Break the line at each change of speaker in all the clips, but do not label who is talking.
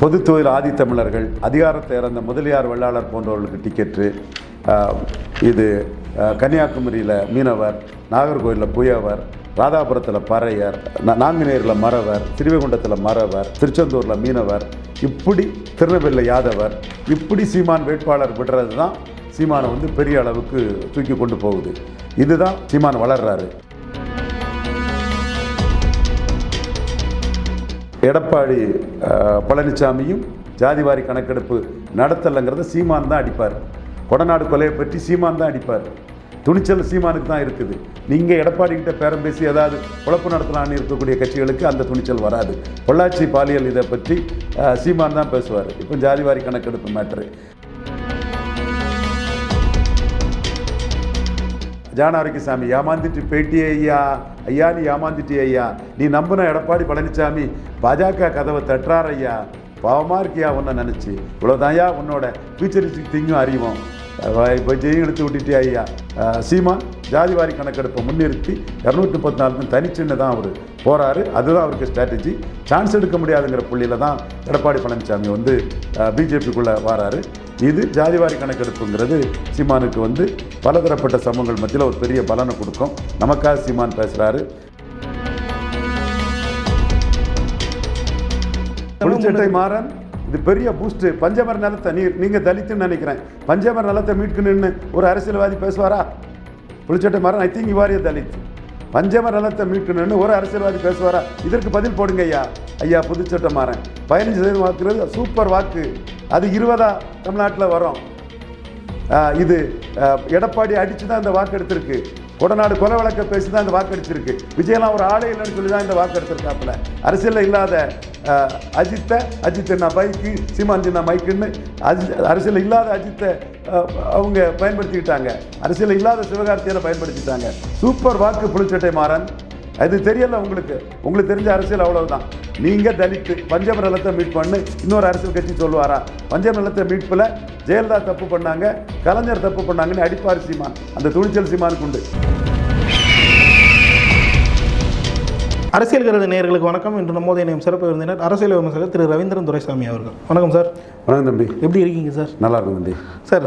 பொது தொழில் ஆதித்தமிழர்கள் அதிகாரத்தை இறந்த முதலியார் வெள்ளாளர் போன்றவர்களுக்கு டிக்கெட்டு இது கன்னியாகுமரியில் மீனவர் நாகர்கோயிலில் புயவர் ராதாபுரத்தில் பறையர் நாங்குநேரில் மறவர் திருவைகுண்டத்தில் மறவர் திருச்செந்தூரில் மீனவர் இப்படி திருநெல்வேலியில் யாதவர் இப்படி சீமான் வேட்பாளர் விடுறது தான் சீமானை வந்து பெரிய அளவுக்கு தூக்கி கொண்டு போகுது. இதுதான் சீமான் வளர்றாரு. எடப்பாடி பழனிசாமியும் ஜாதிவாரி கணக்கெடுப்பு நடத்தலைங்கிறத சீமான் தான் அடிப்பார். கொடநாடு கொலையை பற்றி சீமான் தான் அடிப்பார். துணிச்சல் சீமானுக்கு தான் இருக்குது. நீங்கள் எடப்பாடி கிட்ட பேரம் பேசி ஏதாவது குழப்பு நடத்தலான்னு இருக்கக்கூடிய கட்சிகளுக்கு அந்த துணிச்சல் வராது. பொள்ளாச்சி பாலியல் இதை பற்றி சீமான் தான் பேசுவார். இப்போ ஜாதிவாரி கணக்கெடுப்பு மேட்ரு ஜானாரோக்கியசாமி ஏமாந்துட்டு பேட்டி ஐயா ஐயா நீ ஏமாந்துட்டி ஐயா. நீ நம்பின எடப்பாடி பழனிசாமி பாஜக கதவை தட்டுறார் ஐயா. பாவமாக இருக்கியா உன்னை நினச்சி. இவ்வளோதான்யா உன்னோட ஃபியூச்சரிஸ்டிக் திங்கும் அறிவோம். இப்போ ஜெயம் எடுத்து விட்டுட்டே ஐயா? சீமா சீமான் ஜாதிவாரி கணக்கெடுப்பை முன்னிறுத்தி இரநூத்தி முப்பத்தி நாலுக்கு தனிச்சின்னு தான் அவர் போகிறாரு அதுதான் அவருக்கு ஸ்ட்ராட்டஜி சான்ஸ் எடுக்க முடியாதுங்கிற புள்ளியில் தான் எடப்பாடி பழனிசாமி வந்து பிஜேபிக்குள்ளே வராரு. இது ஜாதிவாரி கணக்கெடுப்புங்கிறது சீமானுக்கு வந்து பலதரப்பட்ட சமூகங்கள் மத்தியில் ஒரு பெரிய பலனை கொடுக்கும். நமக்காக சீமான் பேசுகிறாரு புளிச்சட்டை மாறன் இது பெரிய பூஸ்ட் பஞ்சமர் நிலத்தை நீ நீங்கள் தலித்துன்னு நினைக்கிறேன். பஞ்சமர் நிலத்தை மீட்கணும்னு ஒரு அரசியல்வாதி பேசுவாரா? புளிச்சட்டை மாறன் ஐ திங்க் யுவாரிய தலித் பஞ்சமர் நிலத்தை மீட்கணும்னு ஒரு அரசியல்வாதி பேசுவாரா? இதற்கு பதில் போடுங்க ஐயா. ஐயா புதுச்சட்டை மாறன். பதினஞ்சு சதவீதம் வாக்குறது சூப்பர் வாக்கு. அது இருபதா தமிழ்நாட்டில் வரும். இது எடப்பாடி அடிச்சு தான் இந்த வாக்கெடுத்திருக்கு. கொடநாடு கொலை வழக்க பேசி தான் இந்த வாக்கெடுத்திருக்கு. விஜயலாம் ஒரு ஆளே இல்லைன்னு சொல்லி தான் இந்த வாக்கு எடுத்திருக்காப்புல அரசியலில் இல்லாத அஜித்தை அஜித் என்ன பைக்கு சீமான் மைக்குன்னு அஜித் அரசியலில் இல்லாத அஜித்தை அவங்க பயன்படுத்திக்கிட்டாங்க. அரசியலில் இல்லாத சிவகார்த்தியனை பயன்படுத்திட்டாங்க. சூப்பர் வாக்கு புளிச்சட்டை மாறன். அது தெரியல உங்களுக்கு. உங்களுக்கு தெரிஞ்ச அரசியல் அவ்வளவுதான். நீங்க தலித்து பஞ்சம் நிலத்தை மீட் பண்ணு இன்னொரு அரசியல் கட்சி சொல்லுவாரா? பஞ்சம நிலத்தை மீட்பில் ஜெயலலிதா தப்பு பண்ணாங்க கலைஞர் தப்பு பண்ணாங்கன்னு அடிப்பார் சீமான். அந்த துணிச்சல் சீமானுக்கு உண்டு.
அரசியல் கருது நேயர்களுக்கு வணக்கம். இன்று நம்மோதைய நேம் சிறப்பு விருந்தினர் அரசியல் விமர்சகர் திரு ரவீந்திரன் துரைசாமி அவர்கள். வணக்கம் சார்.
வணக்கம் தம்பி.
எப்படி இருக்கீங்க சார்?
நல்லா இருக்கும் தம்பி.
சார்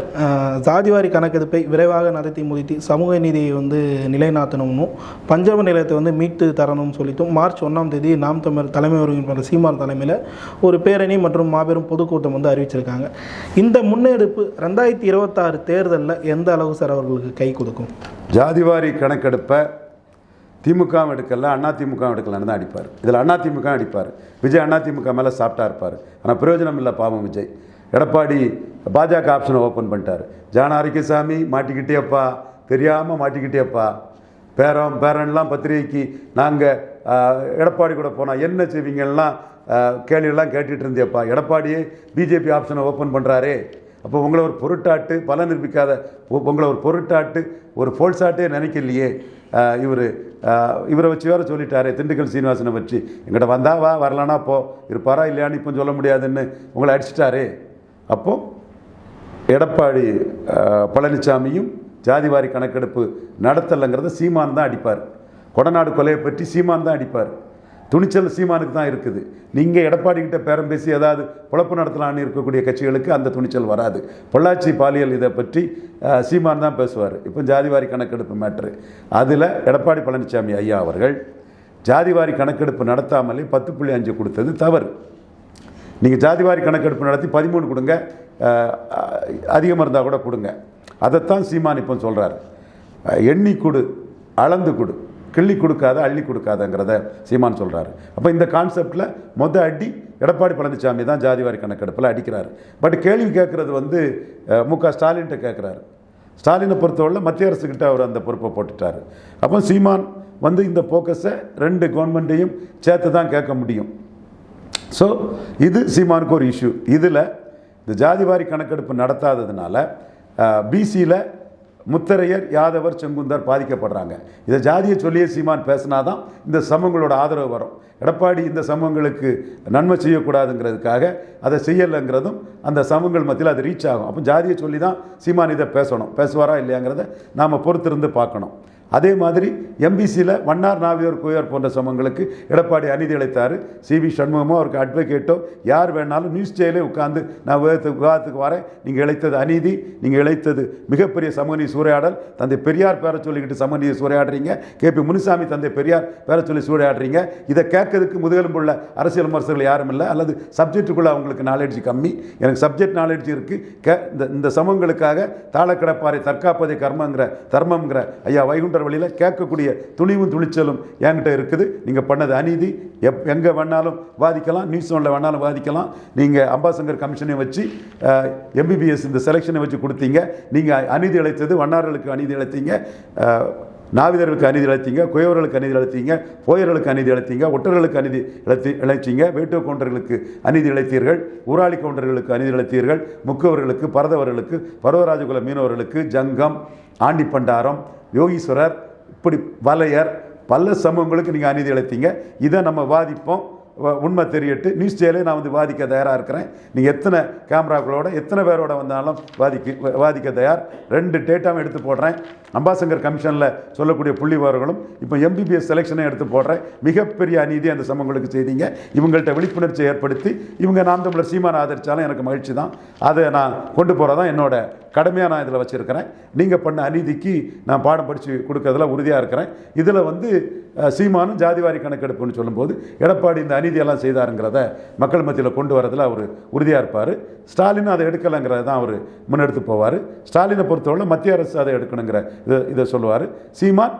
ஜாதிவாரி கணக்கெடுப்பை விரைவாக நடத்தி முடித்து சமூக நீதியை வந்து நிலைநாட்டணும்னு பஞ்சம நிலையத்தை வந்து மீட்டு தரணும்னு சொல்லிட்டும் மார்ச் ஒன்றாம் தேதி நாம் தமிழ் தலைமை ஒருங்கிணைப்பாளர் சீமான் தலைமையில் ஒரு பேரணி மற்றும் மாபெரும் பொதுக்கூட்டம் வந்து அறிவிச்சிருக்காங்க. இந்த முன்னெடுப்பு ரெண்டாயிரத்தி இருபத்தாறு தேர்தலில் எந்த அளவு சார் அவர்களுக்கு கை கொடுக்கும்?
ஜாதிவாரி கணக்கெடுப்பை திமுகவும் எடுக்கல அண்ணா திமுகவும் எடுக்கலன்னு தான் அடிப்பார். இதில் அண்ணா திமுக அடிப்பார். விஜய் அண்ணா திமுக மேலே சாப்பிட்டா இருப்பார். ஆனால் பிரயோஜனம் இல்லை பாவம் விஜய். எடப்பாடி பாஜக ஆப்ஷனை ஓப்பன் பண்ணிட்டார். ஜான மாட்டிக்கிட்டேப்பா தெரியாமல் மாட்டிக்கிட்டேப்பா பேரம் பேரன்லாம் பத்திரிகைக்கு நாங்கள் எடப்பாடி கூட போனால் என்ன செய்வீங்கலாம் கேள்வியெல்லாம் கேட்டுட்டு இருந்தேப்பா எடப்பாடியே பிஜேபி ஆப்ஷனை ஓப்பன் பண்ணுறாரே அப்போ உங்களை ஒரு பொருட்டாட்டு பலன் நிரூபிக்காத உங்களை ஒரு பொருட்டாட்டு ஒரு போல்சாட்டே நினைக்கலையே. இவர் இவரை வச்சு வேற சொல்லிட்டாரு திண்டுக்கல் சீனிவாசனை வச்சு. எங்கிட்ட வந்தா வா வரலானா போ. இருப்பாரா இல்லையான்னு இப்போ சொல்ல முடியாதுன்னு உங்களை அடிச்சிட்டாரே. அப்போ எடப்பாடி பழனிசாமியும் ஜாதிவாரி கணக்கெடுப்பு நடத்தலைங்கிறத சீமான் தான் அடிப்பார். கொடநாடு கொலையை பற்றி சீமான் தான் அடிப்பார். துணிச்சல் சீமானுக்கு தான் இருக்குது. நீங்கள் எடப்பாடி கிட்ட பேரம் பேசி ஏதாவது குழப்பு நடத்தலான்னு இருக்கக்கூடிய கட்சிகளுக்கு அந்த துணிச்சல் வராது. பொள்ளாச்சி பாலியல் இதை பற்றி சீமான் தான் பேசுவார். இப்போ ஜாதிவாரி கணக்கெடுப்பு மேட்ரு. அதில் எடப்பாடி பழனிசாமி ஐயா அவர்கள் ஜாதிவாரி கணக்கெடுப்பு நடத்தாமலே பத்து புள்ளி அஞ்சு கொடுத்தது தவறு. நீங்கள் ஜாதிவாரி கணக்கெடுப்பு நடத்தி பதிமூணு கொடுங்க அதிகமாக இருந்தால் கூட கொடுங்க. அதைத்தான் சீமான் இப்போ சொல்கிறார் எண்ணி கொடு அளந்து கொடு. கிள்ளி கொடுக்காத அள்ளி கொடுக்காதங்கிறத சீமான் சொல்கிறாரு அப்போ இந்த கான்செப்டில் மொத அடி எடப்பாடி பழனிசாமி தான் ஜாதிவாரி கணக்கெடுப்பில் அடிக்கிறார். பட் கேள்வி கேட்குறது வந்து மு க ஸ்டாலின்கிட்ட கேட்குறாரு. ஸ்டாலினை பொறுத்தவரை மத்திய அரசுக்கிட்ட அவர் அந்த பொறுப்பை போட்டுட்டார். அப்போ சீமான் வந்து இந்த போக்கஸை ரெண்டு கவர்மெண்ட்டையும் சேர்த்து தான் கேட்க முடியும். ஸோ இது சீமானுக்கு ஒரு இஷ்யூ இதில் இந்த ஜாதிவாரி கணக்கெடுப்பு நடத்தாததுனால பிசியில் முத்தரையர் யாதவர் செங்குந்தர் பாதிக்கப்படுறாங்க. இதை ஜாதியை சொல்லியே சீமான் பேசினாதான் இந்த சமூகங்களோட ஆதரவு வரும். எடப்பாடி இந்த சமூகங்களுக்கு நன்மை செய்யக்கூடாதுங்கிறதுக்காக அதை செய்யலைங்கிறதும் அந்த சமூகங்கள் மத்தியில் அது ரீச் ஆகும். அப்போ ஜாதியை சொல்லி தான் சீமான் இதை பேசணும். பேசுவாரா இல்லையாங்கிறத நாம் பொறுத்திருந்து பார்க்கணும். அதே மாதிரி எம்பிசியில் வண்ணார் நாவியோர் குயர் போன்ற சமங்களுக்கு எடப்பாடி அநீதி இழைத்தார் சி வி சண்முகமோ அவருக்கு அட்வொகேட்டோ யார் வேணாலும் நியூஸ் ஜெயிலே உட்காந்து நான் விவாதத்துக்கு விவாதத்துக்கு வரேன். நீங்கள் இழைத்தது அநீதி நீங்கள் இழைத்தது மிகப்பெரிய சமூக சூறையாடல். தந்தை பெரியார் பேர சொல்லிக்கிட்டு சமூக சூறையாடுறீங்க. கே பி முனுசாமி தந்தை பெரியார் பேர சொல்லி சூறையாடுறீங்க. இதை கேட்கறதுக்கு முதுகெலும்புள்ள அரசியல் விமர்சகர்கள் யாரும் இல்லை. அல்லது சப்ஜெக்டுக்குள்ளே அவங்களுக்கு நாலேஜ் கம்மி. எனக்கு சப்ஜெக்ட் நாலேஜ் இருக்குது கே இந்த இந்த சமூகங்களுக்காக தாளக்கடப்பாறை தற்காப்பதை கர்மங்கிற தர்மங்கிற ஐயா வைகுண்டர் வழியில் கேட்கக்கூடிய துணிவும் துணிச்சலும் என்கிட்ட இருக்குது. நீங்கள் பண்ணது அநீதி. எப் எங்கே வேணாலும் வாதிக்கலாம். நியூஸ் ஒன்றில் வேணாலும் வாதிக்கலாம். நீங்கள் அம்பாசங்கர் கமிஷனை வச்சு எம்பிபிஎஸ் இந்த செலெக்ஷனை வச்சு கொடுத்தீங்க. நீங்கள் அநீதி அழைத்தது வண்ணார்களுக்கு அநீதி அழைத்தீங்க நாவிதர்களுக்கு அநீதி இழைத்தீங்க குயவர்களுக்கு அநீதி இழைத்தீங்க போயர்களுக்கு அநீதி இழைத்தீங்க ஒட்டர்களுக்கு அநீதி இழத்தி இழைச்சிங்க வேட்டுவ கவுண்டர்களுக்கு அநீதி இழைத்தீர்கள் ஊராளி கவுண்டர்களுக்கு அநீதி இழைத்தீர்கள் முக்கவர்களுக்கு பரதவர்களுக்கு பருவராஜகுல மீனவர்களுக்கு ஜங்கம் ஆண்டி பண்டாரம் யோகீஸ்வரர் இப்படி வலையர் பல சமூகங்களுக்கு நீங்கள் அநீதி இழைத்தீங்க இதை நம்ம வாதிப்போம். உண்மை தெரியட்டு. நியூஸ் ஜெயிலே நான் வந்து வாதிக்க தயாராக இருக்கிறேன். நீங்கள் எத்தனை கேமராக்களோட எத்தனை பேரோட வந்தாலும் வாதிக்க வ- வாதிக்க தயார். ரெண்டு டேட்டாவும் எடுத்து போடுறேன். அம்பாசங்கர் கமிஷனில் சொல்லக்கூடிய புள்ளிவர்களும் இப்போ எம்பிபிஎஸ் செலெக்ஷனை எடுத்து போடுறேன். மிகப்பெரிய அநீதி அந்த சமங்களுக்கு செய்தீங்க. இவங்கள்ட்ட விழிப்புணர்ச்சி ஏற்படுத்தி இவங்க நாம் தமிழர் சீமான ஆதரித்தாலும் எனக்கு மகிழ்ச்சி தான். அதை நான் கொண்டு போகிறதான் என்னோட கடமையாக நான் இதில் வச்சுருக்கிறேன். நீங்கள் பண்ண அநீதிக்கு நான் பாடம் படித்து கொடுக்கறதுல உறுதியாக இருக்கிறேன். இதில் வந்து சீமானும் ஜாதிவாரி கணக்கெடுப்புன்னு சொல்லும்போது எடப்பாடி இந்த அநீதியெல்லாம் செய்தாருங்கிறத மக்கள் மத்தியில் கொண்டு வரதில் அவர் உறுதியாக இருப்பார். ஸ்டாலின் அதை எடுக்கலைங்கிறத தான் அவர் முன்னெடுத்து போவார். ஸ்டாலினை பொறுத்தவரை மத்திய அரசு அதை எடுக்கணுங்கிற இதை இதை சொல்லுவார். சீமான்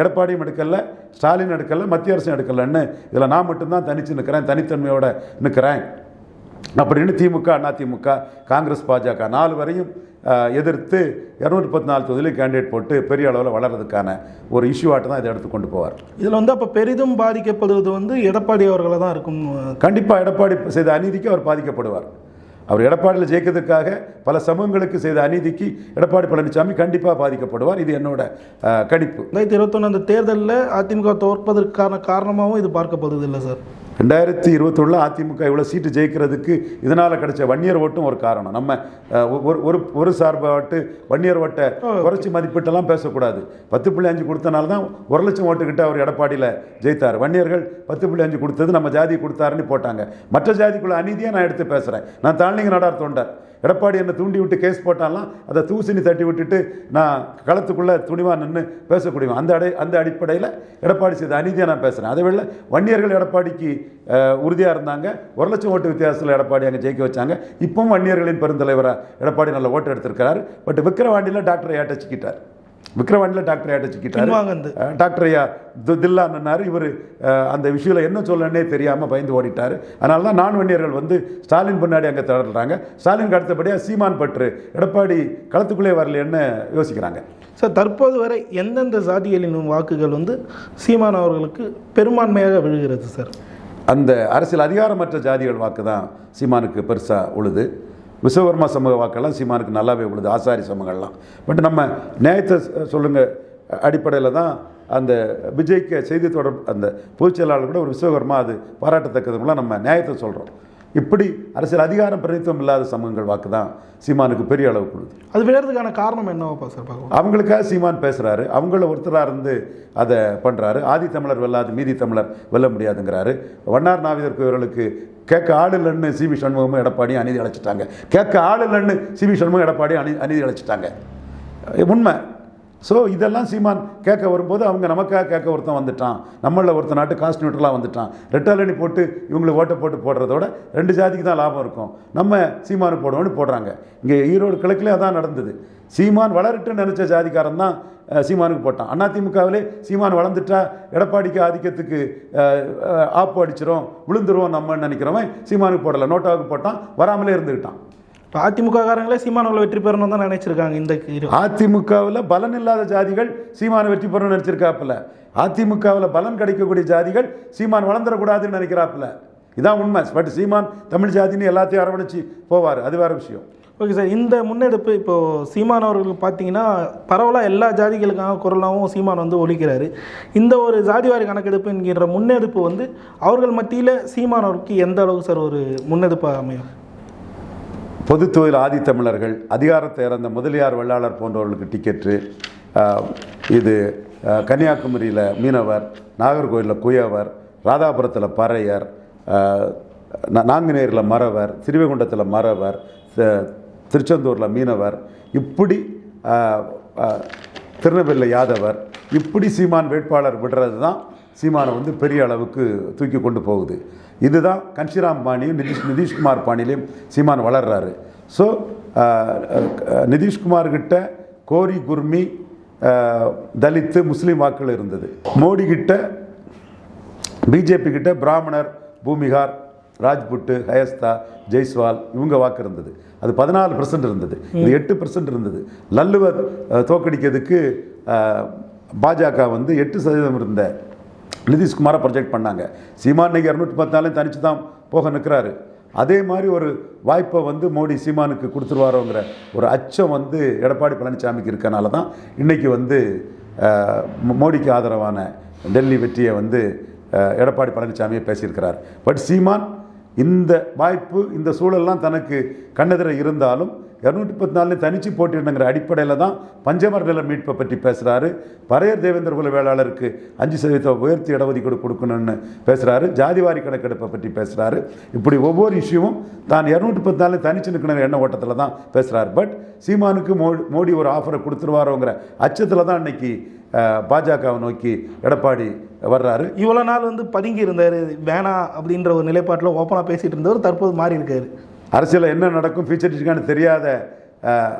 எடப்பாடியும் எடுக்கல ஸ்டாலின் எடுக்கல மத்திய அரசும் எடுக்கலன்னு இதில் நான் மட்டும்தான் தனித்து நிற்கிறேன் தனித்தன்மையோடு நிற்கிறேன் அப்படின்னு திமுக அதிமுக காங்கிரஸ் பாஜக நாலு வரையும் எதிர்த்து இரநூத்தி பத்து நாலு தொகுதியிலும் கேண்டிடேட் போட்டு பெரிய அளவில் வளர்றதுக்கான ஒரு இஷ்யூ ஆட்டு தான் இதை எடுத்து கொண்டு போவார்.
இதில் வந்து அப்போ பெரிதும் பாதிக்கப்படுவது வந்து எடப்பாடி அவர்களை தான் இருக்கும்
கண்டிப்பாக எடப்பாடி செய்த அநீதிக்கு அவர் பாதிக்கப்படுவார். அவர் எடப்பாடியில் ஜெயிக்கிறதுக்காக பல சமூகங்களுக்கு செய்த அநீதிக்கு எடப்பாடி பழனிசாமி கண்டிப்பாக பாதிக்கப்படுவார். இது என்னோட கணிப்பு.
ரெண்டாயிரத்தி இருபத்தொன்று அந்த தேர்தலில் அதிமுக தோற்பதற்கான காரணமாகவும் இது பார்க்கப்படுது இல்லை சார்.
ரெண்டாயிரத்தி இருபத்தொன்னில் அதிமுக இவ்வளோ சீட்டு ஜெயிக்கிறதுக்கு இதனால் கிடைச்ச வன்னியர் ஓட்டும் ஒரு காரணம். நம்ம ஒரு ஒரு ஒரு சார்பாட்டு வன்னியர் ஓட்டை குறைச்சி மதிப்பிட்டெல்லாம் பேசக்கூடாது. பத்து புள்ளி அஞ்சு கொடுத்தனால தான் ஒரு லட்சம் ஓட்டுக்கிட்ட அவர் எடப்பாடியில் ஜெயித்தார். வன்னியர்கள் பத்து புள்ளி அஞ்சு கொடுத்தது நம்ம ஜாதி கொடுத்தாருன்னு போட்டாங்க. மற்ற ஜாதிக்குள்ள அநீதியாக நான் எடுத்து பேசுகிறேன் நான் தாழ்நிங்க நாடார் தொண்டர். எடப்பாடி என்னை தூண்டி விட்டு கேஸ் போட்டாலாம் அதை தூசினி தட்டி விட்டுட்டு நான் களத்துக்குள்ளே துணிவாக நின்று பேசக்கூடியவன். அந்த அடை அந்த அடிப்படையில் எடப்பாடி செய்த அநீதியாக நான் பேசுகிறேன் அதே வேளை வன்னியர்கள் எடப்பாடிக்கு உறுதியாக இருந்தாங்க. ஒரு லட்சம் ஓட்டு வித்தியாசத்தில் எடப்பாடி அங்கே ஜெயிக்க வச்சாங்க. இப்பவும் வன்னியர்களின் பெருந்தலைவராக எடப்பாடி நல்ல ஓட்டு எடுத்திருக்கிறார். பட் விக்கிரவாண்டியில் டாக்டர் ஏட்டச்சிக்கிட்டார் விக்கிரவாண்டியில் டாக்டர்
பின்வாங்கந்து
அஹ் டாக்டர் ஐயா தில்லான்னாரு இவர் அந்த விஷயம் என்ன சொல்லனே தெரியாமல் பயந்து ஓடிட்டார். அதனால தான் நான் வன்னியர்கள் வந்து ஸ்டாலின் பின்னாடி அங்கே தடுறாங்க ஸ்டாலினுக்கு அடுத்தபடியாக சீமான் பற்று எடப்பாடி களத்துக்குள்ளே வரலைன்னு யோசிக்கிறாங்க.
சார் தற்போது வரை எந்தெந்த சாதிகளின் வாக்குகள் வந்து சீமான் அவர்களுக்கு பெரும்பான்மையாக விழுகிறது சார்
அந்த அரசியல் அதிகாரமற்ற ஜாதிகள் வாக்கு தான் சீமானுக்கு பெருசாக உழுது. விஸ்வகர்மா சமூக வாக்கெல்லாம் சீமானுக்கு நல்லாவே உள்ளது ஆசாரி சமூகம்லாம் பட் நம்ம நியாயத்தை சொல்லுங்கள் அடிப்படையில் தான் அந்த விஜய்க்கு செய்தி தொடர் அந்த பொதுச் செயலாளர் கூட ஒரு விஸ்வகர்மா அது பாராட்டத்தக்கதுக்குள்ள நம்ம நியாயத்தை சொல்கிறோம் இப்படி அரசியல் அதிகாரம் பிரதித்துவம் இல்லாத சமூகங்கள் வாக்கு தான் சீமானுக்கு பெரிய அளவு கொடுது
அது விழுறதுக்கான காரணம் என்னவாப்பா சார்
அவங்களுக்காக சீமான் பேசுகிறாரு அவங்கள ஒருத்தராக இருந்து அதை பண்ணுறாரு ஆதி தமிழர் வெல்லாது மீதி தமிழர் வெல்ல முடியாதுங்கிறாரு. வண்ணார் நாவிதர் கோயில்களுக்கு கேட்க ஆள் இல்லைன்னு சிவி சண்முகமும் எடப்பாடியும் அநீதி அழைச்சிட்டாங்க. கேட்க ஆள் இல்லைன்னு சிவி சண்முகம் எடப்பாடியும் அநீ அநீதி அழைச்சிட்டாங்க. உண்மை. ஸோ இதெல்லாம் சீமான் கேட்க வரும்போது அவங்க நமக்காக கேட்க ஒருத்தன் வந்துட்டான். நம்மளில் ஒருத்தன் நாட்டு காஸ்ட் நியூட்ரலாக வந்துட்டான் ரெட்டாலணி போட்டு இவங்களுக்கு ஓட்டை போட்டு போடுறதோட ரெண்டு ஜாதிக்கு தான் லாபம் இருக்கும். நம்ம சீமானு போடுவோம்னு போடுறாங்க. இங்கே ஈரோடு கிழக்குலேயே அதான் நடந்தது. சீமான் வளரட்டுன்னு நினச்ச ஜாதிக்காரன் தான் சீமானுக்கு போட்டான். அதிமுகவிலே சீமான் வளர்ந்துட்டா எடப்பாடிக்கு ஆதிக்கத்துக்கு ஆப்பு அடிச்சிரும் விழுந்துருவோம் நம்மன்னு நினைக்கிறவன் சீமானுக்கு போடலை. நோட்டாவுக்கு போட்டான் வராமலே இருந்துக்கிட்டான்
இப்போ அதிமுக காரங்களே சீமான் அவர்களை வெற்றி பெறணும் தான் நினைச்சிருக்காங்க இந்த
அதிமுகவில் பலன் இல்லாத ஜாதிகள் சீமான வெற்றி பெறணும்னு நினச்சிருக்காப்புல. அதிமுகவில் பலன் கிடைக்கக்கூடிய ஜாதிகள் சீமான் வளர்ந்துடக்கூடாதுன்னு நினைக்கிறாப்புல. இதான் உண்மை. பட் சீமான் தமிழ் ஜாதின்னு எல்லாத்தையும் அரவணைச்சு போவார். அது வேற விஷயம்.
ஓகே சார் இந்த முன்னெடுப்பு இப்போது சீமான் அவர்களுக்கு பார்த்தீங்கன்னா பரவலாக எல்லா ஜாதிகளுக்கான குரலாகவும் சீமான் வந்து ஒலிக்கிறாரு. இந்த ஒரு ஜாதிவாரி கணக்கெடுப்பு என்கின்ற முன்னெடுப்பு வந்து அவர்கள் மத்தியில் சீமான் அவருக்கு எந்த அளவுக்கு சார் ஒரு முன்னெடுப்பாக அமையும்?
பொது தொழில் ஆதித்தமிழர்கள் அதிகாரத்தை இறந்த முதலியார் வெள்ளாளர் போன்றவர்களுக்கு டிக்கெட்டு இது கன்னியாகுமரியில் மீனவர் நாகர்கோவிலில் குயவர் ராதாபுரத்தில் பறையர் நாங்குநேரில் மறவர் சிறுவைகுண்டத்தில் மறவர் திருச்செந்தூரில் மீனவர் இப்படி அஹ், திருநெல்வேலியில் யாதவர் இப்படி சீமான் வேட்பாளர் விடுறது தான் சீமானை வந்து பெரிய அளவுக்கு தூக்கி கொண்டு போகுது. இதுதான் கன்ஷிராம் பாணியும் நிதிஷ் நிதிஷ்குமார் பாணியிலையும் சீமான் வளர்றாரு. ஸோ நிதிஷ்குமார் கிட்ட கோரி குர்மி தலித்து முஸ்லீம் வாக்குகள் இருந்தது. மோடி கிட்ட பிஜேபி கிட்ட பிராமணர் பூமிகார் ராஜ்புட்டு ஹயஸ்தா ஜெய்ஸ்வால் இவங்க வாக்கு இருந்தது. அது பதினாலு பர்சன்ட் இருந்தது. இது எட்டு பர்சன்ட் இருந்தது. லல்லுவர் தோக்கடிக்கிறதுக்கு பாஜக வந்து எட்டு சதவீதம் இருந்த நிதிஷ்குமாரை ப்ரொஜெக்ட் பண்ணாங்க. சீமான் இன்றைக்கி இரநூத்தி பத்தாலையும் தனிச்சு தான் போக நிற்கிறாரு அதே மாதிரி ஒரு வாய்ப்பை வந்து மோடி சீமானுக்கு கொடுத்துருவாரோங்கிற ஒரு அச்சம் வந்து எடப்பாடி பழனிசாமிக்கு இருக்கனால தான் இன்றைக்கி வந்து மோடிக்கு ஆதரவான டெல்லி வெற்றியை வந்து எடப்பாடி பழனிசாமியை பேசியிருக்கிறார். பட் சீமான் இந்த வாய்ப்பு இந்த சூழல்லாம் தனக்கு கண்ணெதிர இருந்தாலும் இரநூத்தி பத்து நாலு தனிச்சு போட்டியிடணுங்கிற அடிப்படையில் தான் பஞ்சமர் நில மீட்பை பற்றி பேசுகிறாரு பறையர் தேவேந்திர குல வேளாளருக்கு அஞ்சு சதவீதம் உயர்த்தி இடஒதுக்கீடு கொடுக்கணும்னு பேசுகிறாரு ஜாதிவாரி கணக்கெடுப்பை பற்றி பேசுகிறாரு இப்படி ஒவ்வொரு இஷ்யூவும் தான் இரநூத்தி பத்து நாலு தனிச்சு நிற்கணுங்கிற எண்ண ஓட்டத்தில் தான் பேசுகிறார் பட் சீமானுக்கு மோடி மோடி ஒரு ஆஃபரை கொடுத்துருவாரோங்கிற அச்சத்தில் தான் இன்னைக்கு பாஜகவை நோக்கி எடப்பாடி வர்றாரு.
இவ்வளோ நாள் வந்து பதுங்கி இருந்தார். வேணாம் அப்படின்ற ஒரு நிலைப்பாட்டில் ஓப்பனாக பேசிகிட்டு இருந்தவர் தற்போது மாறி இருக்காரு.
அரசியலில் என்ன நடக்கும்? ஃபியூச்சரிஸ்ட்கான தெரியாத அஹ்,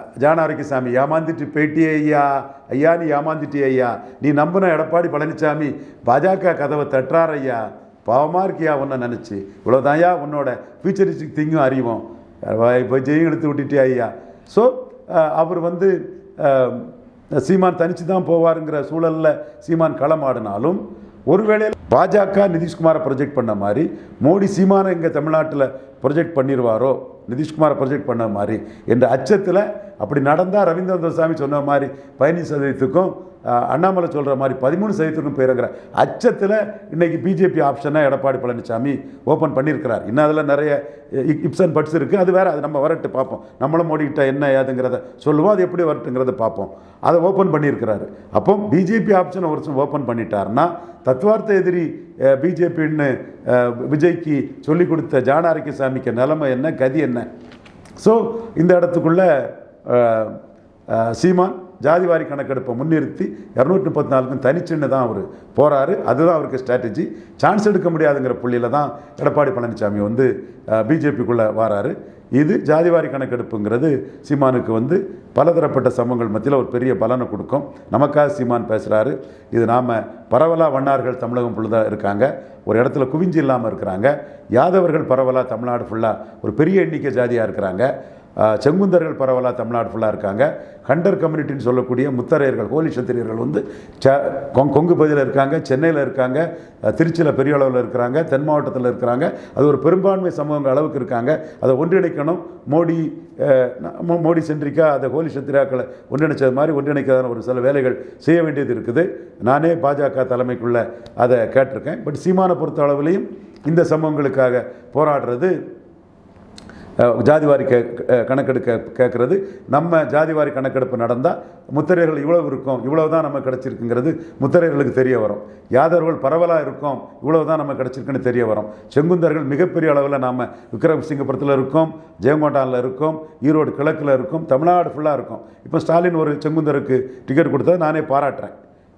சாமி ஏமாந்துட்டு பேட்டியே ஐயா ஐயா நீ ஏமாந்துட்டியே ஐயா. நீ நம்பின எடப்பாடி பழனிசாமி பாஜக கதவை தட்டுறார் ஐயா. பாவமாக இருக்கியா உன்னை நினச்சி. இவ்வளோதான்யா உன்னோட ஃபியூச்சரிஸ்டிக் திங்கும் அறிவோம். இப்போ ஜெயும் எடுத்து விட்டுட்டியா ஐயா? ஸோ அவர் வந்து சீமான் தனித்து தான் போவாருங்கிற சூழலில் சீமான் களமாடினாலும் ஒருவேளை பாஜக நிதிஷ்குமாரை ப்ரொஜெக்ட் பண்ண மாதிரி மோடி சீமானை இங்கே தமிழ்நாட்டில் ப்ரொஜெக்ட் பண்ணிடுவாரோ நிதிஷ்குமாரை ப்ரொஜெக்ட் பண்ண மாதிரி என்ற அச்சத்தில் அப்படி நடந்தால் ரவீந்திரநாத சாமி சொன்ன மாதிரி பதினஞ்சு சதவீதத்துக்கும் அண்ணாமலை சொல்கிற மாதிரி பதிமூணு சதவீதத்துக்கும் போயிருங்கிற அச்சத்தில் இன்றைக்கி பிஜேபி ஆப்ஷனாக எடப்பாடி பழனிசாமி ஓப்பன் பண்ணியிருக்கிறார். இன்னும் அதில் நிறைய இ- இப்சன் பட்ஸ் இருக்குது அது வேறு அது நம்ம வரட்டு பார்ப்போம். நம்மளும் மோடிக்கிட்ட என்ன ஏதுங்கிறத சொல்லுவோம். அது எப்படி வரட்டுங்கிறத பார்ப்போம். அதை ஓப்பன் பண்ணியிருக்கிறாரு. அப்போ பிஜேபி ஆப்ஷனை ஒரு வருஷம் ஓப்பன் பண்ணிட்டாருன்னா தத்துவார்த்த எதிரி பிஜேபின்னு விஜய்க்கு சொல்லி கொடுத்த ஜானாரிக்கு சாமிக்கு நிலைமை என்ன கதி என்ன? ஸோ இந்த இடத்துக்குள்ளே சீமான் ஜாதிவாரி கணக்கெடுப்பை முன்னிறுத்தி இரநூத்தி முப்பத்தி நாலுக்கும் தனிச்சின்னு தான் அவர் போகிறாரு அதுதான் அவருக்கு ஸ்ட்ராட்டஜி சான்ஸ் எடுக்க முடியாதுங்கிற புள்ளியில் தான் எடப்பாடி பழனிசாமி வந்து பிஜேபிக்குள்ளே வராரு. இது ஜாதிவாரி கணக்கெடுப்புங்கிறது சீமானுக்கு வந்து பலதரப்பட்ட சமூகங்கள் மத்தியில் ஒரு பெரிய பலனை கொடுக்கும். நமக்காக சீமான் பேசுகிறாரு இது நாம் பரவலாக வண்ணார்கள் தமிழகம் ஃபுல்லாக இருக்காங்க. ஒரு இடத்துல குவிஞ்சு இல்லாமல் இருக்கிறாங்க. யாதவர்கள் பரவலாக தமிழ்நாடு ஃபுல்லாக ஒரு பெரிய எண்ணிக்கை ஜாதியாக இருக்கிறாங்க. செங்குந்தர்கள் பரவலாக தமிழ்நாடு ஃபுல்லாக இருக்காங்க. ஹண்டர் கம்யூனிட்டின்னு சொல்லக்கூடிய முத்தரையர்கள் ஹோலி சத்திரியர்கள் வந்து ச கொங் கொங்கு பகுதியில் இருக்காங்க சென்னையில் இருக்காங்க திருச்சியில் பெரிய அளவில் இருக்கிறாங்க தென் மாவட்டத்தில் இருக்கிறாங்க. அது ஒரு பெரும்பான்மை சமூகங்கள் அளவுக்கு இருக்காங்க. அதை ஒன்றிணைக்கணும். மோடி மோடி சென்றிக்கா அதை ஹோலி சத்திரியாக்களை ஒன்றிணைச்சது மாதிரி ஒன்றிணைக்காத ஒரு சில வேலைகள் செய்ய வேண்டியது இருக்குது. நானே பாஜக தலைமைக்குள்ளே அதை கேட்டிருக்கேன். பட் சீமான பொறுத்த அளவுலையும் இந்த சமூகங்களுக்காக போராடுறது ஜாதிவாரி கே கணக்கெடுக்க கேட்குறது. நம்ம ஜாதிவாரி கணக்கெடுப்பு நடந்தால் முத்திரையர்கள் இவ்வளவு இருக்கும் இவ்வளவு தான் நம்ம கிடச்சிருக்குங்கிறது முத்திரைகளுக்கு தெரிய வரும். யாதவர்கள் பரவலாக இருக்கும் இவ்வளவு தான் நம்ம கிடச்சிருக்குன்னு தெரிய வரும். செங்குந்தர்கள் மிகப்பெரிய அளவில் நாம் விக்ரமசிங்கபுரத்தில் இருக்கோம் ஜெயங்கொண்டானில் இருக்கோம் ஈரோடு கிழக்கில் இருக்கும் தமிழ்நாடு ஃபுல்லாக இருக்கும். இப்போ ஸ்டாலின் ஒரு செங்குந்தருக்கு டிக்கெட் கொடுத்தது நானே பாராட்டுறேன்.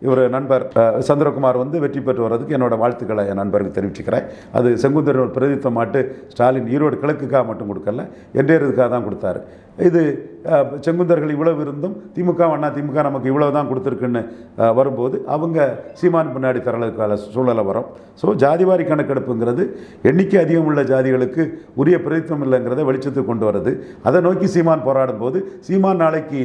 இவர் நண்பர் சந்திரகுமார் வந்து வெற்றி பெற்று வர்றதுக்கு என்னோட வாழ்த்துக்களை என் நண்பருக்கு தெரிவிச்சுக்கிறேன். அது செங்குந்தர் ஒரு பிரதித்துவம் மாட்டு ஸ்டாலின் ஈரோடு கிழக்குக்காக மட்டும் கொடுக்கல என்றேறதுக்காக தான் கொடுத்தாரு. இது செங்குந்தர்கள் இவ்வளவு இருந்தும் திமுக அண்ணா திமுக நமக்கு இவ்வளவு தான் கொடுத்துருக்குன்னு வரும்போது அவங்க சீமான் பின்னாடி தரலுக்கான சூழலை வரும். ஸோ ஜாதிவாரி கணக்கெடுப்புங்கிறது எண்ணிக்கை அதிகம் உள்ள ஜாதிகளுக்கு உரிய பிரதித்துவம் இல்லைங்கிறத வெளிச்சத்துக்கு கொண்டு வருது. அதை நோக்கி சீமான் போராடும் போது சீமான் நாளைக்கு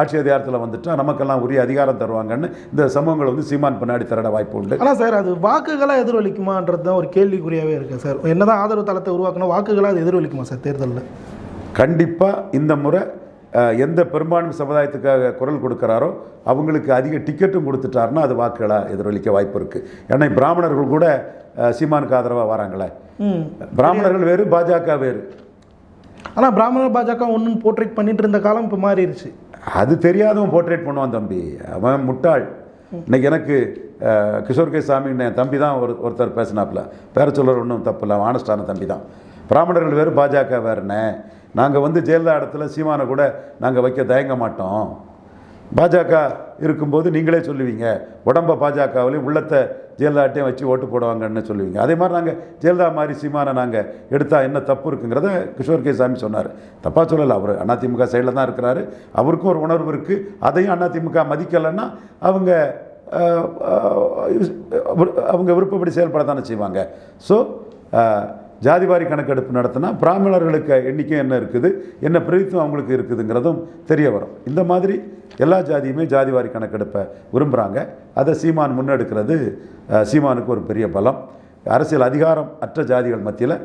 ஆட்சி அதிகாரத்தில் வந்துட்டால் நமக்கெல்லாம் உரிய அதிகாரம் தருவாங்கன்னு இந்த சமூகங்கள் வந்து சீமான் பின்னாடி தரட வாய்ப்பு உண்டு.
ஆனால் சார் அது வாக்குகளாக எதிரொலிக்குமான்றது தான் ஒரு கேள்விக்குறியாகவே இருக்குது சார். என்னதான் ஆதரவு தளத்தை உருவாக்கணும் வாக்குகளாக அது எதிரொலிக்குமா சார் தேர்தலில்?
கண்டிப்பாக இந்த முறை எந்த பெரும்பான்மை சமுதாயத்துக்காக குரல் கொடுக்குறாரோ அவங்களுக்கு அதிக டிக்கெட்டும் கொடுத்துட்டாருன்னா அது வாக்குகளாக எதிரொலிக்க வாய்ப்பு இருக்குது ஏன்னா பிராமணர்கள் கூட சீமானுக்கு ஆதரவாக வராங்களே. பிராமணர்கள் வேறு பாஜக வேறு.
ஆனால் பிராமண பாஜக ஒன்று போர்ட்ரேட் பண்ணிட்டு இருந்த காலம் இப்போ மாறிடுச்சு
அது தெரியாதவன் போர்ட்ரேட் பண்ணுவான் தம்பி. அவன் முட்டாள். இன்னைக்கு எனக்கு கிஷோர் கே சாமி தம்பி தான் ஒரு ஒருத்தர் பேசினாப்புல. பேர சொல்லுற ஒன்றும் தப்பு இல்லை. ஆனஸ்டான தம்பி தான். பிராமணர்கள் வேறு பாஜக வேறுனே. நாங்கள் வந்து ஜெயலலிதா இடத்துல சீமானை கூட நாங்கள் வைக்க தயங்க மாட்டோம். பாஜக இருக்கும்போது நீங்களே சொல்லுவீங்க. உடம்ப பாஜகவிலையும் உள்ளத்தை ஜெயலலிதாட்டையும் வச்சு ஓட்டு போடுவாங்கன்னு சொல்லுவீங்க. அதே மாதிரி நாங்கள் ஜெயலலிதா மாதிரி சீமானை நாங்கள் எடுத்தால் என்ன தப்பு இருக்குங்கிறத கிஷோர் கே சாமி சொன்னார். தப்பாக சொல்லலை அவர் அதிமுக சைடில் தான் இருக்கிறாரு. அவருக்கும் ஒரு உணர்வு இருக்குது அதையும் அதிமுக மதிக்கலைன்னா அவங்க அவங்க விருப்பப்படி செயல்பட தானே செய்வாங்க ஸோ ஜாதிவாரி கணக்கெடுப்பு நடத்தினா பிராமணர்களுக்கு எண்ணிக்கை என்ன இருக்குது? என்ன பிரதித்துவம் அவங்களுக்கு இருக்குதுங்கிறதும் தெரிய வரும். இந்த மாதிரி எல்லா ஜாதியுமே ஜாதிவாரி கணக்கெடுப்பை விரும்புகிறாங்க அதை சீமான் முன்னெடுக்கிறது சீமானுக்கு ஒரு பெரிய பலம். அரசியல் அதிகாரம் அற்ற ஜாதிகள் மத்தியில்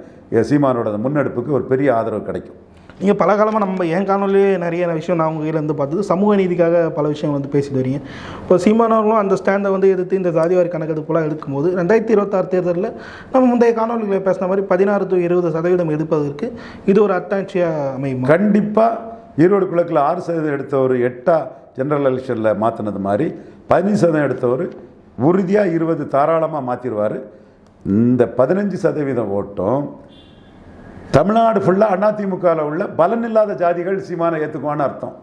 சீமானோட முன்னெடுப்புக்கு ஒரு பெரிய ஆதரவு கிடைக்கும்.
நீங்கள் பல காலமாக நம்ம என் காணொலியே நிறைய விஷயம் நான் உங்கள் இருந்து பார்த்தது. சமூக நீதிக்காக பல விஷயங்கள் வந்து பேசிட்டு வரீங்க. இப்போ சீமானவர்களும் அந்த ஸ்டாண்டை வந்து எதிர்த்து இந்த ஜாதிவாரி கணக்கெடுப்புலாம் எடுக்கும்போது ரெண்டாயிரத்தி இருபத்தாறு தேர்தலில் நம்ம முந்தைய காணொலிகளை பேசின மாதிரி பதினாறு டு இருபது சதவீதம் எடுப்பதற்கு இது ஒரு அத்தாட்சியாக அமையும்?
கண்டிப்பாக ஈரோடு கிழக்கில் ஆறு சதவீதம் எடுத்தவர் எட்டா ஜெனரல் எலெக்ஷனில் மாற்றினது மாதிரி பதினஞ்சு சதவீதம் எடுத்தவர் உறுதியாக இருபது தாராளமாக மாற்றிடுவார் இந்த பதினஞ்சு சதவீதம் ஓட்டும் தமிழ்நாடு ஃபுல்லாக அதிமுகவில் உள்ள பலன் இல்லாத ஜாதிகள் சீமானை ஏற்றுக்குவான்னு அர்த்தம்.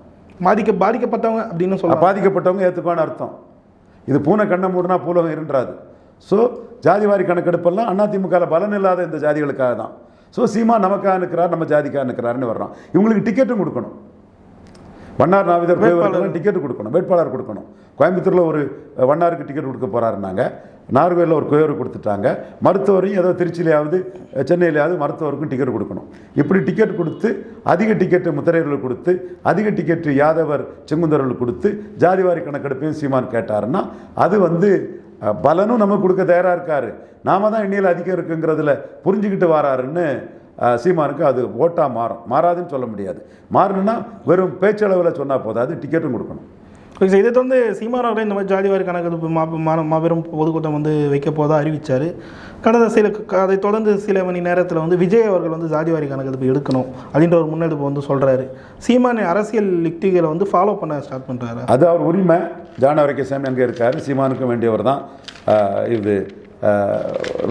பாதிக்க பாதிக்கப்பட்டவங்க அப்படின்னு சொல்லலாம்
பாதிக்கப்பட்டவங்க ஏற்றுக்குவான்னு அர்த்தம். இது பூனை கண்ணை மூடினா பூலகம் இருன்றாது. ஸோ ஜாதிவாரி கணக்கெடுப்பெல்லாம் அதிமுகவில் பலன் இல்லாத இந்த ஜாதிகளுக்காக தான் ஸோ சீமா நமக்காக நிற்கிறார் நம்ம ஜாதிக்காக நிற்கிறாருன்னு வர்றோம். இவங்களுக்கு டிக்கெட்டும் கொடுக்கணும். வண்ணார் நாவிதர் தேவர்களுக்கு டிக்கெட் கொடுக்கணும். வேட்பாளர் கொடுக்கணும். கோயம்புத்தூரில் ஒரு வண்ணாருக்கு டிக்கெட் கொடுக்க போகிறாருனாங்க நார்வேலில் ஒரு குயவர் கொடுத்துட்டாங்க. மருத்துவரையும் ஏதோ திருச்சியிலையாவது சென்னையிலையாவது மருத்துவருக்கும் டிக்கெட் கொடுக்கணும். இப்படி டிக்கெட் கொடுத்து அதிக டிக்கெட்டு முத்திரையர்களுக்கு கொடுத்து அதிக டிக்கெட்டு யாதவர் செங்குந்தர்களுக்கு கொடுத்து ஜாதிவாரி கணக்கெடுப்பையும் சீமான் கேட்டாருன்னா அது வந்து பலனும் நமக்கு கொடுக்க தயாராக இருக்காரு. நாம தான் எண்ணியில் அதிகம் இருக்குங்கிறதுல புரிஞ்சுக்கிட்டு வராருன்னு சீமானுக்கு அது ஓட்டாக மாறும். மாறாதுன்னு சொல்ல முடியாது. மாறணும்னா வெறும் பேச்சளவில் சொன்னால் போதாது டிக்கெட்டும் கொடுக்கணும்.
ஓகே சார் இதை தொடர்ந்து சீமானவர்கள் இந்த மாதிரி ஜாதிவாரி மா- மாபெரும் பொதுக்கூட்டம் வந்து வைக்க போதா அறிவித்தார் கடந்த சில அதை தொடர்ந்து சில மணி நேரத்தில் வந்து விஜய் அவர்கள் வந்து ஜாதிவாரி கணக்கெடுப்பு எடுக்கணும் அப்படின்ற ஒரு முன்னெடுப்பு வந்து சொல்கிறாரு சீமானின் அரசியல் யுக்திகளை வந்து ஃபாலோ பண்ண ஸ்டார்ட் பண்ணுறாரு
அது அவர் உரிமை. ஜானவரைக்க சாமி அங்கே இருக்கார். சீமானுக்கும் வேண்டியவர் தான். இது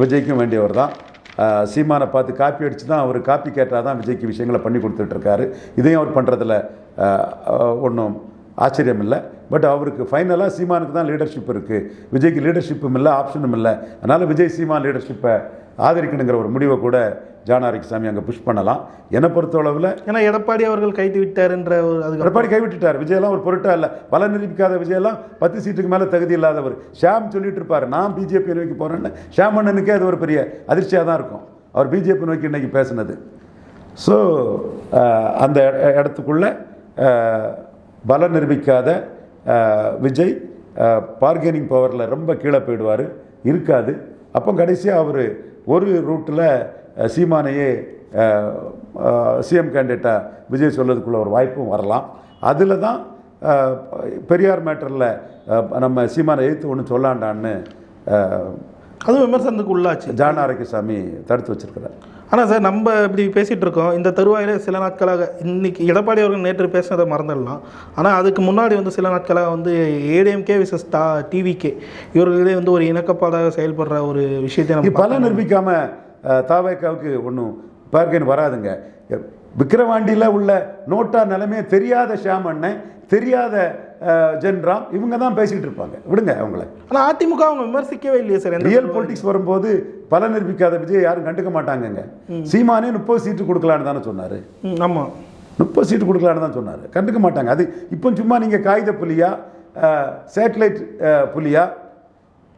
விஜய்க்கும் வேண்டியவர் தான். சீமானை பார்த்து காப்பி அடித்து தான் அவர் காப்பி கேட்டால் தான் விஜய்க்கு விஷயங்களை பண்ணி கொடுத்துட்ருக்காரு. இதையும் அவர் பண்ணுறதுல ஒன்றும் ஆச்சரியம் இல்லை பட் அவருக்கு ஃபைனலாக சீமானுக்கு தான் லீடர்ஷிப் இருக்குது விஜய்க்கு லீடர்ஷிப்பும் இல்லை ஆப்ஷனும் இல்லை. அதனால் விஜய் சீமான் லீடர்ஷிப்பை ஆதரிக்கணுங்கிற ஒரு முடிவை கூட ஜானாரிக்கு சாமி அங்கே புஷ் பண்ணலாம். என்னை பொறுத்தளவில்
ஏன்னா எடப்பாடி அவர்கள் கைது விட்டாருன்ற ஒரு அதுக்கு
எடப்பாடி கைவிட்டுட்டார். விஜயெல்லாம் ஒரு பொருட்டா இல்லை. பல நிரூபிக்காத விஜயெல்லாம் பத்து சீட்டுக்கு மேலே தகுதி இல்லாதவர். ஷாம் சொல்லிட்டு இருப்பார் நான் பிஜேபி நோக்கி போகிறேன்னு ஷாம் அண்ணனுக்கே அது ஒரு பெரிய அதிர்ச்சியாக தான் இருக்கும். அவர் பிஜேபி நோக்கி இன்னைக்கு பேசுனது. ஸோ அந்த இட- இடத்துக்குள்ள பலம் நிரூபிக்காத விஜய் பார்கெனிங் பவரில் ரொம்ப கீழே போயிடுவார். இருக்காது. அப்போ கடைசியாக அவர் ஒரு ரூட்டில் சீமானையே சிஎம் கேண்டிடேட்டாக விஜய் சொல்றதுக்குள்ள ஒரு வாய்ப்பும் வரலாம். அதில் தான் பெரியார் மேட்டரில் நம்ம சீமானை எழுத்து ஒன்று சொல்லாண்டான்னு
அதுவும் விமர்சனத்துக்கு உள்ளாச்சு.
ஜான் ஆரோக்கியசாமி தடுத்து வச்சிருக்கிறார்.
ஆனால் சார் நம்ம இப்படி பேசிகிட்டு இருக்கோம். இந்த தருவாயில் சில நாட்களாக இன்னைக்கு எடப்பாடி அவர்கள் நேற்று பேசினதை மறந்துடலாம். ஆனால் அதுக்கு முன்னாடி வந்து சில நாட்களாக வந்து ஏடிஎம்கே விசஸ் டா டிவிகே இவர்களே வந்து ஒரு இணக்கப்பாடாக செயல்படுற ஒரு விஷயத்தை நம்ம
பல நிரூபிக்காம அஹ், தாவேக்காவுக்கு ஒன்றும் பார்கெயின் வராதுங்க. விக்கிரவாண்டியில் உள்ள நோட்டா நிலைமையே தெரியாத அண்ணன் தெரியாத ஜென்ராம் இவங்க தான் பேசிக்கிட்டு இருப்பாங்க. விடுங்க அவங்கள.
ஆனால் அதிமுக அவங்க விமர்சிக்கவே இல்லையே சார்
ரியல் பொலிட்டிக்ஸ் வரும்போது பல நிரூபிக்காத விஜய் யாரும் கண்டுக்க மாட்டாங்கங்க. சீமானே முப்பது சீட்டு கொடுக்கலான்னு தானே சொன்னார்.
ம், ஆமா.
முப்பது சீட்டு கொடுக்கலான்னு தான் சொன்னார். கண்டுக்க மாட்டாங்க. அது இப்போ சும்மா நீங்கள் காகித புலியா சேட்டலைட் புலியா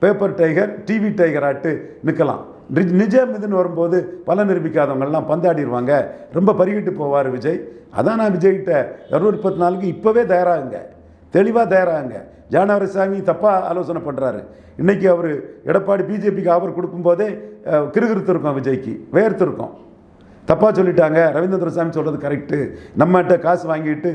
பேப்பர் டைகர் டிவி டைகர் ஆட்டு நிற்கலாம் நிஜ- நிஜம் இதுன்னு வரும்போது பல நிரூபிக்காதவங்கெல்லாம் பந்தாடிடுவாங்க ரொம்ப பருகிட்டு போவார் விஜய். அதான் நான் விஜய்கிட்ட இரநூறு முப்பத்தி நாலுக்கு இப்போவே தயாராகுங்க. தெளிவாக தயாராகுங்க. ஜானவரசாமி தப்பாக ஆலோசனை பண்ணுறாரு இன்றைக்கி அவர் எடப்பாடி பிஜேபிக்கு அவர் கொடுக்கும்போதே கிருகிருத்து இருக்கும் விஜய்க்கு வேர்த்து இருக்கும். தப்பாக சொல்லிட்டாங்க. ரவீந்திர சாமி சொல்கிறது கரெக்டு நம்மகிட்ட காசு வாங்கிட்டு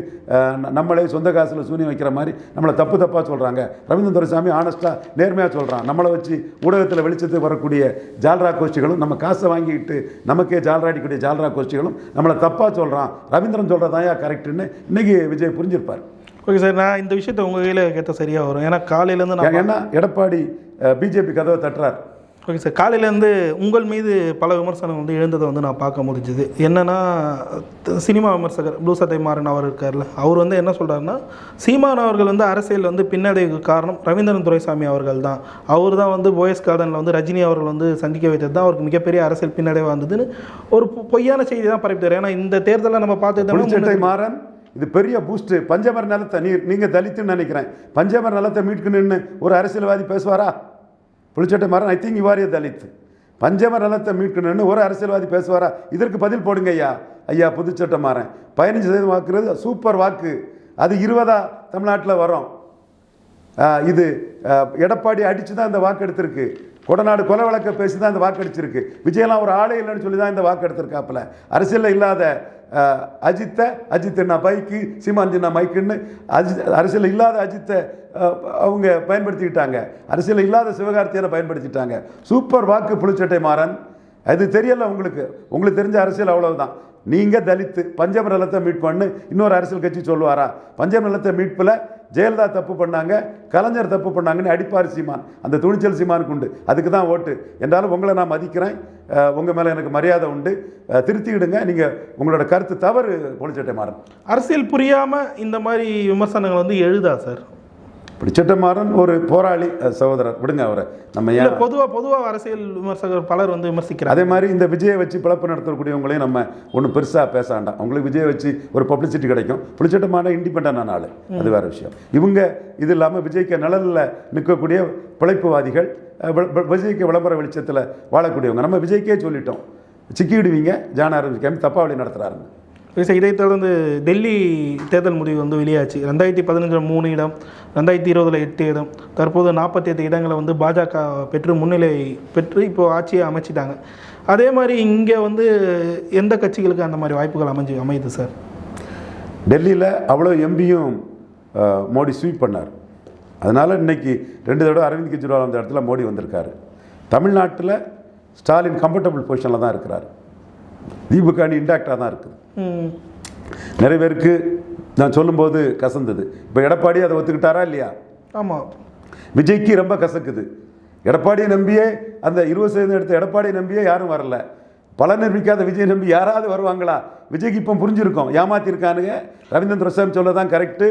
நம்மளே சொந்த காசில் சூனியம் வைக்கிற மாதிரி நம்மளை தப்பு தப்பாக சொல்கிறாங்க ரவீந்திர சாமி ஆனஸ்ட்டாக நேர்மையாக சொல்கிறான் நம்மளை வச்சு ஊடகத்தில் வெளிச்சத்துக்கு வரக்கூடிய ஜால்ரா கோஷ்டிகளும் நம்ம காசை வாங்கிட்டு நமக்கே ஜால்ரா அடிக்கக்கூடிய ஜால்ரா கோஷ்டிகளும் நம்மளை தப்பாக சொல்கிறான் ரவீந்திரன் சொல்கிறதாயா கரெக்டுன்னு இன்றைக்கி விஜய் புரிஞ்சிருப்பார்.
ஓகே சார் நான் இந்த விஷயத்தை உங்கள் கையில் கேட்டால் சரியாக வரும். ஏன்னா காலையிலேருந்து நான்
ஏன்னா எடப்பாடி பிஜேபி கதவை தட்டுறார்.
ஓகே சார் காலையிலேருந்து உங்கள் மீது பல விமர்சனம் வந்து எழுந்ததை வந்து நான் பார்க்க முடிஞ்சுது. என்னன்னா சினிமா விமர்சகர் ப்ளூ சட்டை மாறன் அவர் இருக்கார்ல அவர் வந்து என்ன சொல்கிறாருன்னா சீமான் அவர்கள் வந்து அரசியல் வந்து பின்னடைவுக்கு காரணம் ரவீந்திரன் துரைசாமி அவர்கள் தான். அவர் தான் வந்து போயஸ் கார்டனில் வந்து ரஜினி அவர்கள் வந்து சந்திக்க வைத்தது தான். அவருக்கு மிகப்பெரிய அரசியல் பின்னடைவாக இருந்ததுன்னு ஒரு பொய்யான செய்தி தான் பரப்பிட்டார். ஏன்னா இந்த தேர்தலில் நம்ம பார்த்து
மாறன் இது பெரிய பூஸ்ட் பஞ்சமர நிலத்தை நீ நீங்கள் தலித்துன்னு நினைக்கிறேன். பஞ்சமர நிலத்தை மீட்கணும்னு ஒரு அரசியல்வாதி பேசுவாரா? புளிச்சட்டை மரம் ஐ திங்க் இவாரிய தலித். பஞ்சமர நிலத்தை மீட்கணும்னு ஒரு அரசியல்வாதி பேசுவாரா? இதற்கு பதில் போடுங்க ஐயா. ஐயா புதுச்சட்டை மாறன் பதினஞ்சு சதவீதம் வாக்குறது சூப்பர் வாக்கு. அது இருபதா தமிழ்நாட்டில் வரும். இது எடப்பாடி அடித்து தான் இந்த வாக்கு எடுத்திருக்கு. கொடநாடு கொலை வழக்க பேசி தான் இந்த வாக்கு விஜயலாம் விஜயெல்லாம் ஒரு ஆளே இல்லைன்னு சொல்லி தான் இந்த வாக்கு எடுத்திருக்காப்புல. அரசியலில் இல்லாத அஜித்தை அஜித் என்ன பைக்கு சீமாந்தினா மைக்குன்னு அஜித் அரசியலில் இல்லாத அஜித்தை அவங்க பயன்படுத்திக்கிட்டாங்க. அரசியலில் இல்லாத சிவகார்த்தியரை பயன்படுத்திட்டாங்க. சூப்பர் வாக்கு புளிச்சட்டை மாறன். அது தெரியல உங்களுக்கு. உங்களுக்கு தெரிஞ்ச அரசியல் அவ்வளவுதான். நீங்கள் தலித்து பஞ்சம் நிலத்தை மீட் பண்ணு இன்னொரு அரசியல் கட்சி சொல்லுவாரா? பஞ்சம நிலத்தை மீட்பில் ஜெயலலிதா தப்பு பண்ணாங்க கலைஞர் தப்பு பண்ணாங்கன்னு அடிப்பார் சீமான். அந்த துணிச்சல் சீமானுக்கு உண்டு. அதுக்கு தான் ஓட்டு. என்றாலும் உங்களை நான் மதிக்கிறேன். உங்கள் மேலே எனக்கு மரியாதை உண்டு. திருத்திக்கிடுங்க நீங்கள் உங்களோட கருத்து தவறு பொலிச்சட்டை மாறன்
அரசியல் புரியாமல் இந்த மாதிரி விமர்சனங்கள் வந்து எழுதா சார்?
பிடிச்சட்ட மாறன் ஒரு போராளி சகோதரர். விடுங்க அவரை. நம்ம ஏன்
பொதுவாக பொதுவாக அரசியல் விமர்சகர் பலர் வந்து விமர்சிக்கிறாங்க.
அதே மாதிரி இந்த விஜயை வச்சு பிளப்பு நடத்தக்கூடியவங்களையும் நம்ம ஒன்றும் பெருசாக பேச வேண்டாம். உங்களுக்கு விஜயை வச்சு ஒரு பப்ளிசிட்டி கிடைக்கும். புளிச்சட்டமான இண்டிபெண்டான ஆள். அது வேற விஷயம். இவங்க இது இல்லாமல் விஜய்க்கு நிழலில் நிற்கக்கூடிய பிழைப்புவாதிகள் விஜய்க்கு விளம்பர வெளிச்சத்தில் வாழக்கூடியவங்க. நம்ம விஜய்க்கே சொல்லிட்டோம். சிக்கிடுவீங்க ஜான ஆரம்பிக்காம தப்பா வழி
இதைத் இதை தொடர்ந்து டெல்லி தேர்தல் முடிவு வந்து வெளியாச்சு. ரெண்டாயிரத்தி பதினஞ்சில் மூணு இடம் ரெண்டாயிரத்தி இருபதில் எட்டு இடம். தற்போது நாற்பத்தி எட்டு இடங்களை வந்து பாஜக பெற்று முன்னிலை பெற்று இப்போது ஆட்சியை அமைச்சிட்டாங்க. அதே மாதிரி இங்கே வந்து எந்த கட்சிகளுக்கு அந்த மாதிரி வாய்ப்புகள் அமைஞ்சு அமையுது சார்?
டெல்லியில் அவ்வளோ எம்பியும் மோடி ஸ்வீப் பண்ணார். அதனால் இன்னைக்கு ரெண்டு தடவை அரவிந்த் கெஜ்ரிவால் அந்த இடத்துல மோடி வந்திருக்காரு. தமிழ்நாட்டில் ஸ்டாலின் கம்ஃபர்டபுள் பொசிஷனில் தான் இருக்கிறார். தீபுகாணி இண்டாக்டாக தான் இருக்குது. நிறைய பேருக்கு நான் சொல்லும்போது கசந்தது. இப்போ எடப்பாடி அதை ஒத்துக்கிட்டாரா இல்லையா?
ஆமாம்
விஜய்க்கு ரொம்ப கசக்குது. எடப்பாடியை நம்பியே அந்த இருபது சதவீதம் எடுத்த எடப்பாடியை நம்பியே யாரும் வரல. பல நிரூபிக்காத விஜய் நம்பி யாராவது வருவாங்களா? விஜய்க்கு இப்போ புரிஞ்சிருக்கும். ஏமாத்திருக்கானுங்க. ரவீந்திரன் துரசாமி சொல்ல தான் கரெக்டு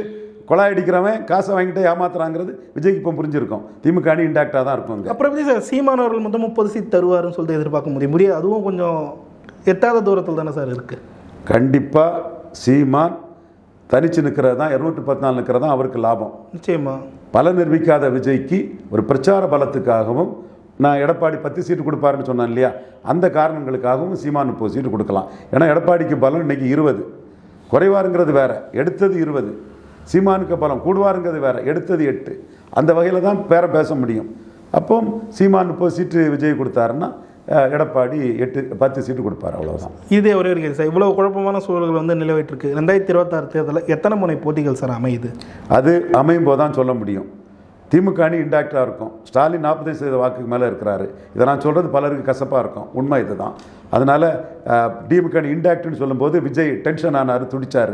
கொலாய் அடிக்கிறவன் காசை வாங்கிட்டு ஏமாத்துறாங்கிறது விஜய்க்கு இப்போ புரிஞ்சிருக்கும். திமுக அணி இன்டாக்டாக தான் இருக்குங்க
அப்புறம் எப்படி சார் சீமான் அவர்கள் மொத்தம் முப்பது சீட் தருவாருன்னு சொல்லிட்டு எதிர்பார்க்க முடியும். முடியாது. அதுவும் கொஞ்சம் எட்டாத தூரத்தில் தானே சார் இருக்குது
கண்டிப்பாக சீமான் தனிச்சு நிற்கிறது தான் இரநூற்றி பத்து நாள் நிற்கிறது தான் அவருக்கு லாபம்.
நிச்சயமா.
பல நிரூபிக்காத விஜய்க்கு ஒரு பிரச்சார பலத்துக்காகவும் நான் எடப்பாடி பத்து சீட்டு கொடுப்பாருன்னு சொன்னேன் இல்லையா? அந்த காரணங்களுக்காகவும் சீமான் முப்பது சீட்டு கொடுக்கலாம். ஏன்னா எடப்பாடிக்கு பலம் இன்னைக்கு இருபது. குறைவாருங்கிறது வேற எடுத்தது இருபது. சீமானுக்கு பலம் கூடுவாருங்கிறது வேற எடுத்தது எட்டு. அந்த வகையில் தான் பேர பேச முடியும். அப்போ சீமான் முப்பது சீட்டு விஜய் கொடுத்தாருன்னா எடப்பாடி எட்டு பத்து சீட்டு கொடுப்பார் அவ்வளவுதான்.
இதே ஒரே ஒரு சார். இவ்வளோ குழப்பமான சூழல்கள் வந்து நிலவிட்டிருக்கு. ரெண்டாயிரத்தி இருபத்தாறு தேர்தலில் எத்தனை முனை போட்டிகள் சார் அமையுது?
அது அமையும் போது தான் சொல்ல முடியும். திமுக அணி இன்டாக்டாக இருக்கும். ஸ்டாலின் நாற்பத்தைந்து சதவீத வாக்குக்கு மேலே இருக்கிறாரு. இதை நான் சொல்கிறது பலருக்கு கசப்பாக இருக்கும். உண்மை இதுதான். அதனால் திமுக அணி இன்டாக்ட்னு சொல்லும்போது விஜய் டென்ஷன் ஆனார் துடிச்சார்.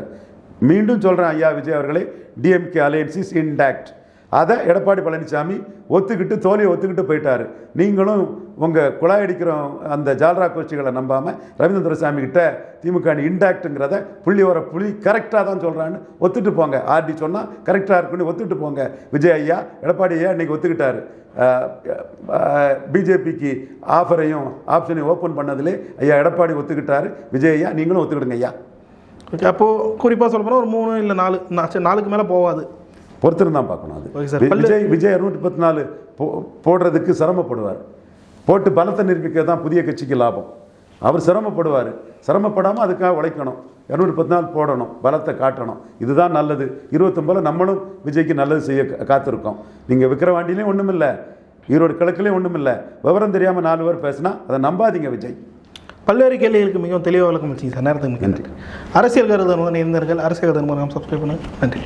மீண்டும் சொல்கிறேன் ஐயா விஜய் அவர்களே டிஎம்கே அலையன்ஸ் இஸ் இன்டாக்ட் அதை எடப்பாடி பழனிசாமி ஒத்துக்கிட்டு தோல்வியை ஒத்துக்கிட்டு போயிட்டாரு. நீங்களும் உங்கள் குழாய் அடிக்கிற அந்த ஜால்ரா கோஷ்டிகளை நம்பாமல் ரவீந்திர துரைசாமி கிட்ட திமுக அணி இன்டாக்ட்டுங்கிறத புள்ளி வர புள்ளி கரெக்டாக தான் சொல்கிறான்னு ஒத்துட்டு போங்க. ஆர்டி சொன்னால் கரெக்டாக இருக்குன்னு ஒத்துட்டு போங்க. விஜய் ஐயா எடப்பாடி ஐயா இன்னைக்கு ஒத்துக்கிட்டாரு. பிஜேபிக்கு ஆஃபரையும் ஆப்ஷனையும் ஓப்பன் பண்ணதிலே ஐயா எடப்பாடி ஒத்துக்கிட்டாரு. விஜய் ஐயா நீங்களும் ஒத்துக்கிடுங்க ஐயா.
ஓகே அப்போது குறிப்பாக சொல்ல போனால் ஒரு மூணு இல்லை நாலு நாலுக்கு மேலே போகாது
தான் பார்க்கணும் அது. விஜய் விஜய் இரநூத்தி பத்து நாலு போ போடுறதுக்கு சிரமப்படுவார். போட்டு பலத்தை நிரூபிக்க தான் புதிய கட்சிக்கு லாபம். அவர் சிரமப்படுவார். சிரமப்படாமல் அதுக்காக உழைக்கணும். இரநூத்தி பத்து நாள் போடணும். பலத்தை காட்டணும். இதுதான் நல்லது. இருபத்தொம்பதில் நம்மளும் விஜய்க்கு நல்லது செய்ய காத்திருக்கோம். நீங்கள் விக்கிரவாண்டிலையும் ஒன்றும் இல்லை ஈரோடு கிழக்குலையும் ஒன்றும் இல்லை விவரம் தெரியாமல் நாலு பேர் பேசினா அதை நம்பாதீங்க விஜய்.
பல்வேறு கேள்விகளுக்கு மிகவும் தெளிவாக விளக்கம் சார். நேரத்துக்கு நன்றி. அரசியல் கருதன் இருந்தீர்கள் அரசியல் கருதன் சப்ஸ்கிரைப் பண்ணுங்கள். நன்றி.